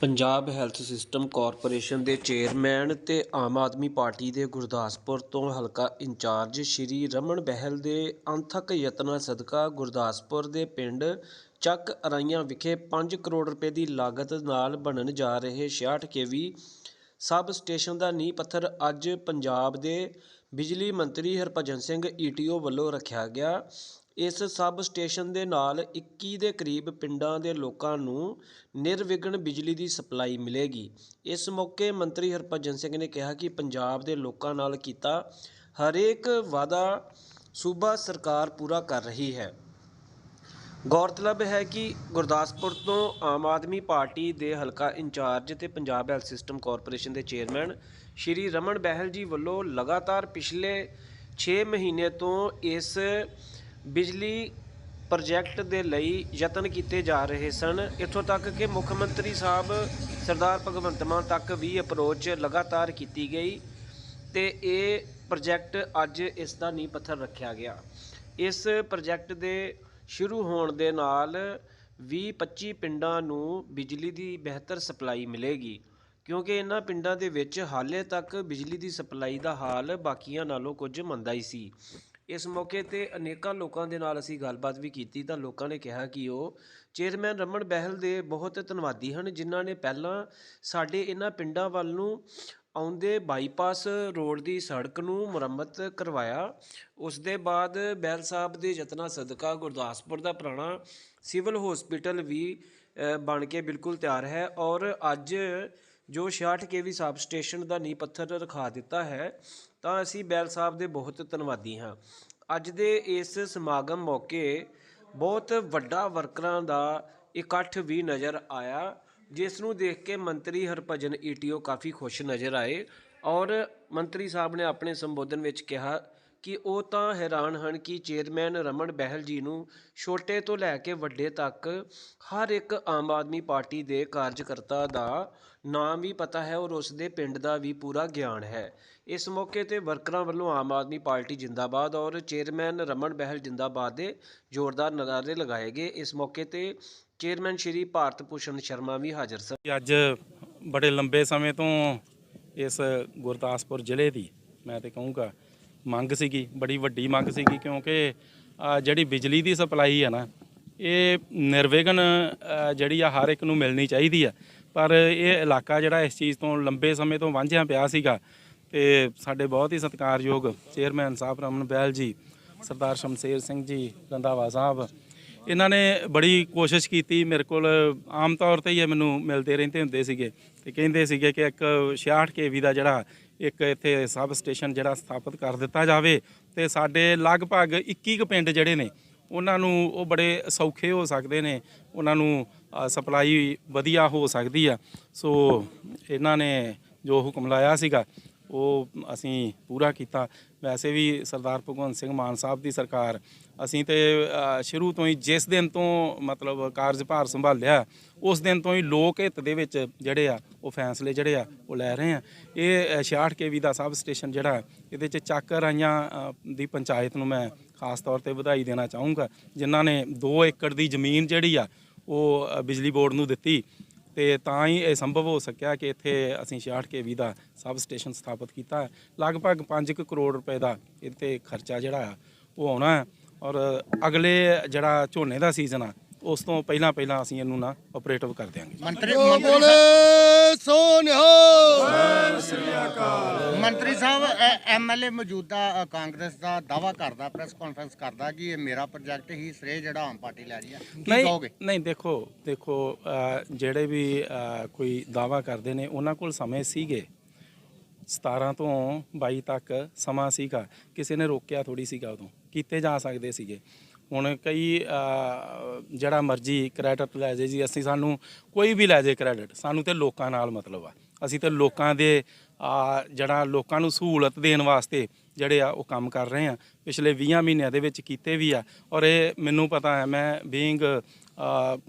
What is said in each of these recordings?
Punjab health system corporation ਦੇ chairman ਤੇ ਆਮ ਆਦਮੀ party ਦੇ ਗੁਰਦਾਸਪੁਰ ਤੋਂ ਹਲਕਾ ਇੰਚਾਰਜ ਸ਼੍ਰੀ ਰਮਨ ਬਹਿਲ ਦੇ ਅੰਥਕ ਯਤਨਾਂ ਸਦਕਾ ਗੁਰਦਾਸਪੁਰ ਦੇ ਪਿੰਡ ਚੱਕ ਅਰਾਈਆਂ ਵਿਖੇ 5 ਕਰੋੜ ਰੁਪਏ ਦੀ ਲਾਗਤ ਨਾਲ ਬਣਨ ਜਾ ਰਹੇ 66 ਕੇਵੀ ਸਬ ਸਟੇਸ਼ਨ ਦਾ ਨੀਂਹ ਪੱਥਰ ਅੱਜ ਪੰਜਾਬ ਦੇ ਬਿਜਲੀ ਮੰਤਰੀ ਹਰਭਜਨ ਸਿੰਘ ਈਟੀਓ ਵੱਲੋਂ ਰੱਖਿਆ ਗਿਆ। ਇਸ ਸਬ ਸਟੇਸ਼ਨ ਦੇ ਨਾਲ 21 ਦੇ ਕਰੀਬ ਪਿੰਡਾਂ ਦੇ ਲੋਕਾਂ ਨੂੰ ਨਿਰਵਿਘਨ ਬਿਜਲੀ ਦੀ ਸਪਲਾਈ ਮਿਲੇਗੀ। ਇਸ ਮੌਕੇ ਮੰਤਰੀ ਹਰਭਜਨ ਸਿੰਘ ਨੇ ਕਿਹਾ ਕਿ ਪੰਜਾਬ ਦੇ ਲੋਕਾਂ ਨਾਲ ਕੀਤਾ ਹਰੇਕ ਵਾਅਦਾ ਸੂਬਾ ਸਰਕਾਰ ਪੂਰਾ ਕਰ ਰਹੀ ਹੈ। ਗੌਰਤਲਬ ਹੈ ਕਿ ਗੁਰਦਾਸਪੁਰ ਤੋਂ ਆਮ ਆਦਮੀ ਪਾਰਟੀ ਦੇ ਹਲਕਾ ਇੰਚਾਰਜ ਤੇ ਪੰਜਾਬ ਹੈਲਥ ਸਿਸਟਮ ਕਾਰਪੋਰੇਸ਼ਨ ਦੇ ਚੇਅਰਮੈਨ ਸ਼੍ਰੀ ਰਮਨ ਬਹਿਲ ਜੀ ਵੱਲੋਂ ਲਗਾਤਾਰ ਪਿਛਲੇ 6 ਮਹੀਨੇ ਤੋਂ ਇਸ ਬਿਜਲੀ ਪ੍ਰੋਜੈਕਟ ਦੇ ਲਈ ਯਤਨ ਕੀਤੇ ਜਾ ਰਹੇ ਸਨ। ਇੱਥੋਂ ਤੱਕ ਕਿ ਮੁੱਖ ਮੰਤਰੀ ਸਾਹਿਬ ਸਰਦਾਰ ਭਗਵੰਤ ਮਾਨ ਤੱਕ ਵੀ ਅਪਰੋਚ ਲਗਾਤਾਰ ਕੀਤੀ ਗਈ ਤੇ ਇਹ ਪ੍ਰੋਜੈਕਟ ਅੱਜ ਇਸ ਦਾ ਨੀਂਹ ਪੱਥਰ ਰੱਖਿਆ ਗਿਆ। ਇਸ ਪ੍ਰੋਜੈਕਟ ਦੇ ਸ਼ੁਰੂ ਹੋਣ ਦੇ ਨਾਲ 20-25 ਪਿੰਡਾਂ ਨੂੰ ਬਿਜਲੀ ਦੀ ਬਿਹਤਰ ਸਪਲਾਈ ਮਿਲੇਗੀ, ਕਿਉਂਕਿ ਇਹਨਾਂ ਪਿੰਡਾਂ ਦੇ ਵਿੱਚ ਹਾਲੇ ਤੱਕ ਬਿਜਲੀ ਦੀ ਸਪਲਾਈ ਦਾ ਹਾਲ ਬਾਕੀਆਂ ਨਾਲੋਂ ਕੁਝ ਮੰਦਾ ਹੀ ਸੀ। ਇਸ ਮੌਕੇ ਤੇ ਅਨੇਕਾਂ ਲੋਕਾਂ ਦੇ ਨਾਲ ਅਸੀਂ ਗੱਲਬਾਤ ਵੀ ਕੀਤੀ ਤਾਂ ਲੋਕਾਂ ਨੇ ਕਿਹਾ ਕਿ ਉਹ ਚੇਅਰਮੈਨ ਰਮਨ ਬਹਿਲ ਦੇ ਬਹੁਤ ਧੰਨਵਾਦੀ ਹਨ, ਜਿਨ੍ਹਾਂ ਨੇ ਪਹਿਲਾਂ ਸਾਡੇ ਇਹਨਾਂ ਪਿੰਡਾਂ ਵੱਲ ਨੂੰ ਆਉਂਦੇ ਬਾਈਪਾਸ ਰੋਡ ਦੀ ਸੜਕ ਨੂੰ ਮੁਰੰਮਤ ਕਰਵਾਇਆ। ਉਸ ਦੇ ਬਾਅਦ ਬੈਲ ਸਾਹਿਬ ਦੇ ਯਤਨਾਂ ਸਦਕਾ ਗੁਰਦਾਸਪੁਰ ਦਾ ਪੁਰਾਣਾ ਸਿਵਲ ਹਸਪੀਟਲ ਵੀ ਬਣ ਕੇ ਬਿਲਕੁਲ ਤਿਆਰ ਹੈ ਔਰ ਅੱਜ ਜੋ 66 ਕੇਵੀ ਸਾਬ ਸਟੇਸ਼ਨ ਦਾ ਨੀਂਹ ਪੱਥਰ ਰਖਾ ਦਿੱਤਾ ਹੈ, ਤਾਂ ਅਸੀਂ ਬੈਲ ਸਾਹਿਬ ਦੇ ਬਹੁਤ ਧੰਨਵਾਦੀ ਹਾਂ। ਅੱਜ ਦੇ ਇਸ ਸਮਾਗਮ ਮੌਕੇ ਬਹੁਤ ਵੱਡਾ ਵਰਕਰਾਂ ਦਾ ਇਕੱਠ ਵੀ ਨਜ਼ਰ ਆਇਆ, ਜਿਸ ਨੂੰ ਦੇਖ ਕੇ ਮੰਤਰੀ ਹਰਭਜਨ ਈਟੀਓ ਕਾਫੀ ਖੁਸ਼ ਨਜ਼ਰ ਆਏ ਔਰ ਮੰਤਰੀ ਸਾਹਿਬ ਨੇ ਆਪਣੇ ਸੰਬੋਧਨ ਵਿੱਚ ਕਿਹਾ ਕਿ ਉਹ ਤਾਂ ਹੈਰਾਨ ਹਨ ਕਿ ਚੇਅਰਮੈਨ ਰਮਨ ਬਹਿਲ ਜੀ ਨੂੰ ਛੋਟੇ ਤੋਂ ਲੈ ਕੇ ਵੱਡੇ ਤੱਕ ਹਰ ਇੱਕ ਆਮ ਆਦਮੀ ਪਾਰਟੀ ਦੇ ਕਾਰਜਕਰਤਾ ਦਾ ਨਾਮ ਵੀ ਪਤਾ ਹੈ ਔਰ ਉਸ ਦੇ ਪਿੰਡ ਦਾ ਵੀ ਪੂਰਾ ਗਿਆਨ ਹੈ। ਇਸ ਮੌਕੇ ਤੇ ਵਰਕਰਾਂ ਵੱਲੋਂ ਆਮ ਆਦਮੀ ਪਾਰਟੀ ਜਿੰਦਾਬਾਦ ਔਰ ਚੇਅਰਮੈਨ ਰਮਨ ਬਹਿਲ ਜਿੰਦਾਬਾਦ ਦੇ ਜ਼ੋਰਦਾਰ ਨਾਅਰੇ ਲਗਾਏ ਗਏ। ਇਸ ਮੌਕੇ ਤੇ ਚੇਅਰਮੈਨ ਸ਼੍ਰੀ ਭਾਰਤ ਭੂਸ਼ਣ ਸ਼ਰਮਾ ਵੀ ਹਾਜ਼ਰ ਸਨ। ਅੱਜ ਬੜੇ ਲੰਬੇ ਸਮੇਂ ਤੋਂ ਇਸ ਗੁਰਦਾਸਪੁਰ ਜ਼ਿਲ੍ਹੇ ਦੀ ਮੈਂ ਤੇ ਕਹੂੰਗਾ ਮੰਗ ਸੀਗੀ ਬੜੀ ਵੱਡੀ ਮੰਗ ਸੀਗੀ ਕਿਉਂਕਿ ਅ, ਜਿਹੜੀ ਬਿਜਲੀ ਦੀ ਸਪਲਾਈ ਹੈ ਨਾ ਇਹ ਨਿਰਵਿਘਨ ਅ, ਜਿਹੜੀ ਆ ਹਰ ਇੱਕ ਨੂੰ ਮਿਲਣੀ ਚਾਹੀਦੀ ਆ। ਪਰ ਇਹ ਇਲਾਕਾ ਜਿਹੜਾ ਇਸ ਚੀਜ਼ ਤੋਂ ਲੰਬੇ ਸਮੇਂ ਤੋਂ ਵਾਂਝਿਆ ਪਿਆ ਸੀਗਾ ਤੇ ਸਾਡੇ ਬਹੁਤ ਹੀ ਸਤਿਕਾਰਯੋਗ ਚੇਅਰਮੈਨ ਸਾਹਿਬ ਰਮਨ ਬਹਿਲ ਜੀ ਸਰਦਾਰ ਸ਼ਮਸ਼ੇਰ ਸਿੰਘ ਜੀ ਰੰਧਾਵਾ ਸਾਹਿਬ ਇਹਨਾਂ ਨੇ ਬੜੀ ਕੋਸ਼ਿਸ਼ ਕੀਤੀ, ਮੇਰੇ ਕੋਲ ਆਮ ਤੌਰ ਤੇ ਹੀ ਇਹ ਮੈਨੂੰ ਮਿਲਦੇ ਰਹਿੰਦੇ ਹੁੰਦੇ ਸੀਗੇ ਤੇ ਕਹਿੰਦੇ ਸੀਗੇ ਕਿ ਇੱਕ 66 ਕੇਵੀ ਦਾ ਜਿਹੜਾ ਇੱਕ ਇੱਥੇ ਸਬ ਸਟੇਸ਼ਨ ਜਿਹੜਾ ਸਥਾਪਿਤ ਕਰ ਦਿੱਤਾ ਜਾਵੇ ਤੇ ਸਾਡੇ ਲਗਭਗ 21 ਕੁ ਪਿੰਡ ਜਿਹੜੇ ਨੇ, ਉਹਨਾਂ ਨੂੰ ਉਹ ਬੜੇ ਸੌਖੇ ਹੋ ਸਕਦੇ ਨੇ, ਉਹਨਾਂ ਨੂੰ ਸਪਲਾਈ ਵਧੀਆ ਹੋ ਸਕਦੀ ਆ। ਸੋ ਇਹਨਾਂ ਨੇ ਜੋ ਹੁਕਮ ਲਾਇਆ ਸੀਗਾ ਉਹ ਅਸੀਂ ਪੂਰਾ ਕੀਤਾ। ਵੈਸੇ ਵੀ ਸਰਦਾਰ ਭਗਵੰਤ ਸਿੰਘ ਮਾਨ ਸਾਹਿਬ ਦੀ ਸਰਕਾਰ ਅਸੀਂ ਤੇ ਸ਼ੁਰੂ ਤੋਂ ਹੀ ਜਿਸ ਦਿਨ ਤੋਂ ਮਤਲਬ ਕਾਰਜਭਾਰ ਸੰਭਾਲਿਆ ਉਸ ਦਿਨ ਤੋਂ ਹੀ ਲੋਕ ਹਿੱਤ ਦੇ ਵਿੱਚ ਜਿਹੜੇ ਆ ਉਹ ਫੈਸਲੇ ਜਿਹੜੇ ਆ ਉਹ ਲੈ ਰਹੇ ਆ। ਇਹ ਅ, 66 ਕੇਵੀ ਦਾ ਸਬ ਸਟੇਸ਼ਨ ਜਿਹੜਾ ਇਹਦੇ ਚ ਚੱਕ ਰਾਈਆਂ ਦੀ ਪੰਚਾਇਤ ਨੂੰ ਮੈਂ ਖਾਸ ਤੌਰ ਤੇ ਵਧਾਈ ਦੇਣਾ ਚਾਹੂੰਗਾ। ਜਿਨ੍ਹਾਂ ਨੇ 2 ਏਕੜ ਦੀ ਜ਼ਮੀਨ ਜਿਹੜੀ ਆ ਉਹ ਬਿਜਲੀ ਬੋਰਡ ਨੂੰ ਦਿੱਤੀ। ਤੇ ਤਾਂ ਹੀ ਇਹ ਸੰਭਵ ਹੋ ਸਕਿਆ ਕਿ ਇੱਥੇ ਅਸੀਂ 66 ਕੇਵੀ ਦਾ ਸਬ ਸਟੇਸ਼ਨ ਸਥਾਪਿਤ ਕੀਤਾ। ਹੈ ਲਗਭਗ 5 ਕਰੋੜ ਰੁਪਏ ਦਾ ਇੱਥੇ ਖਰਚਾ ਜਿਹੜਾ ਆ, ਉਹ ਆਉਣਾ ਹੈ। ਔਰ ਅਗਲੇ ਜਿਹੜਾ ਝੋਨੇ ਦਾ ਸੀਜ਼ਨ ਆ ਉਸ ਤੋਂ ਪਹਿਲਾਂ ਪਹਿਲਾਂ ਅਸੀਂ ਇਹਨੂੰ ਨਾ ਆਪਰੇਟਿਵ ਕਰ ਦਿਆਂਗੇ। ਮੰਤਰੀ ਜੋ ਮੰਤਰੀ ਬੋਲੇ ਮੰਤਰੀ ਸਾਹਿਬ ਐਮਐਲਏ ਮੌਜੂਦਾ ਅ, ਕਾਂਗਰਸ ਦਾ ਦਾਵਾ ਕਰਦਾ ਪ੍ਰੈਸ ਕਾਨਫਰੰਸ ਕਰਦਾ ਕਿ ਇਹ ਮੇਰਾ ਪ੍ਰੋਜੈਕਟ ਹੀ ਸ੍ਰੇ ਜਿਹੜਾ ਆਮ ਪਾਰਟੀ ਲੈ ਰਹੀ ਹੈ। ਕੀ ਨਹੀਂ ਕਹੋਗੇ? ਨਹੀਂ ਦੇਖੋ ਦੇਖੋ ਅ, ਜਿਹੜੇ ਵੀ ਅ, ਕੋਈ ਦਾਵਾ ਕਰਦੇ ਨੇ ਉਹਨਾਂ ਕੋਲ ਸਮੇਂ ਸੀਗੇ। 17 ਤੋਂ 22 ਤੱਕ ਸਮਾਂ ਸੀਗਾ। ਕਿਸੇ ਨੇ ਰੋਕਿਆ ਥੋੜੀ ਸੀਗਾ ਉਦੋਂ। ਕੀਤੇ ਜਾ ਸਕਦੇ ਸੀਗੇ। ਹੁਣ ਕਈ ਜਿਹੜਾ ਮਰਜ਼ੀ ਕ੍ਰੈਡਿਟ ਲੈ ਜੇ ਜੀ, ਅਸੀਂ ਸਾਨੂੰ ਕੋਈ ਵੀ ਲੈ ਜੇ ਕ੍ਰੈਡਿਟ ਸਾਨੂੰ ਤੇ ਲੋਕਾਂ ਨਾਲ ਮਤਲਬ ਆ। ਅਸੀਂ ਤੇ ਲੋਕਾਂ ਦੇ ਜਿਹੜਾ ਲੋਕਾਂ ਨੂੰ ਸਹੂਲਤ ਦੇਣ ਵਾਸਤੇ ਜਿਹੜੇ ਆ ਉਹ ਕੰਮ ਕਰ ਰਹੇ ਆ। ਪਿਛਲੇ 20 ਮਹੀਨਿਆਂ ਦੇ ਵਿੱਚ ਕੀਤੇ ਵੀ ਆ। ਔਰ ਇਹ ਮੈਨੂੰ ਪਤਾ ਹੈ, ਮੈਂ ਬੀਇੰਗ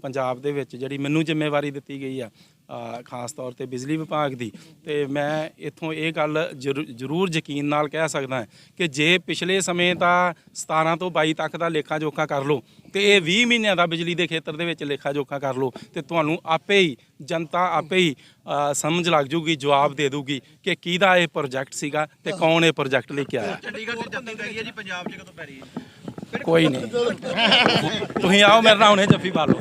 ਪੰਜਾਬ ਦੇ ਵਿੱਚ ਜਿਹੜੀ ਮੈਨੂੰ ਜ਼ਿੰਮੇਵਾਰੀ ਦਿੱਤੀ ਗਈ ਆ ਖਾਸ ਤੌਰ ਤੇ ਬਿਜਲੀ ਵਿਭਾਗ ਦੀ। ਤੇ ਮੈਂ ਇਥੋਂ ਇਹ ਗੱਲ ਜ਼ਰੂ- ਜ਼ਰੂਰ ਯਕੀਨ ਨਾਲ ਕਹਿ ਸਕਦਾ ਕਿ ਜੇ ਪਿਛਲੇ ਸਮੇਂ ਦਾ 17 ਤੋਂ 22 ਤੱਕ ਦਾ ਲੇਖਾ ਜੋਖਾ ਕਰ ਲਓ, ਤੇ ਇਹ 20 ਮਹੀਨਿਆਂ ਦਾ ਬਿਜਲੀ ਦੇ ਖੇਤਰ ਦੇ ਵਿੱਚ ਲੇਖਾ ਜੋਖਾ ਕਰ ਲਓ, ਤੇ ਤੁਹਾਨੂੰ ਆਪੇ ਹੀ, ਜਨਤਾ ਆਪੇ ਹੀ ਸਮਝ ਲੱਗ ਜੂਗੀ, ਜਵਾਬ ਦੇ ਦੂਗੀ ਕਿ ਕਿਹਦਾ ਇਹ ਪ੍ਰੋਜੈਕਟ ਸੀਗਾ ਤੇ ਕੌਣ ਇਹ ਪ੍ਰੋਜੈਕਟ ਲੈ ਕੇ ਆਇਆ। ਚੰਡੀਗੜ੍ਹ ਚ ਜੱਫੀ ਪੈ ਗਈ ਹੈ ਜੀ, ਪੰਜਾਬ 'ਚ ਕਦੋਂ ਪੈ ਰਹੀ ਹੈ? ਕੋਈ ਨਹੀਂ। ਤੁਸੀਂ ਆਓ ਮੇਰੇ ਨਾਲ ਹੁਣੇ ਜੱਫੀ ਪਾ ਲਓ।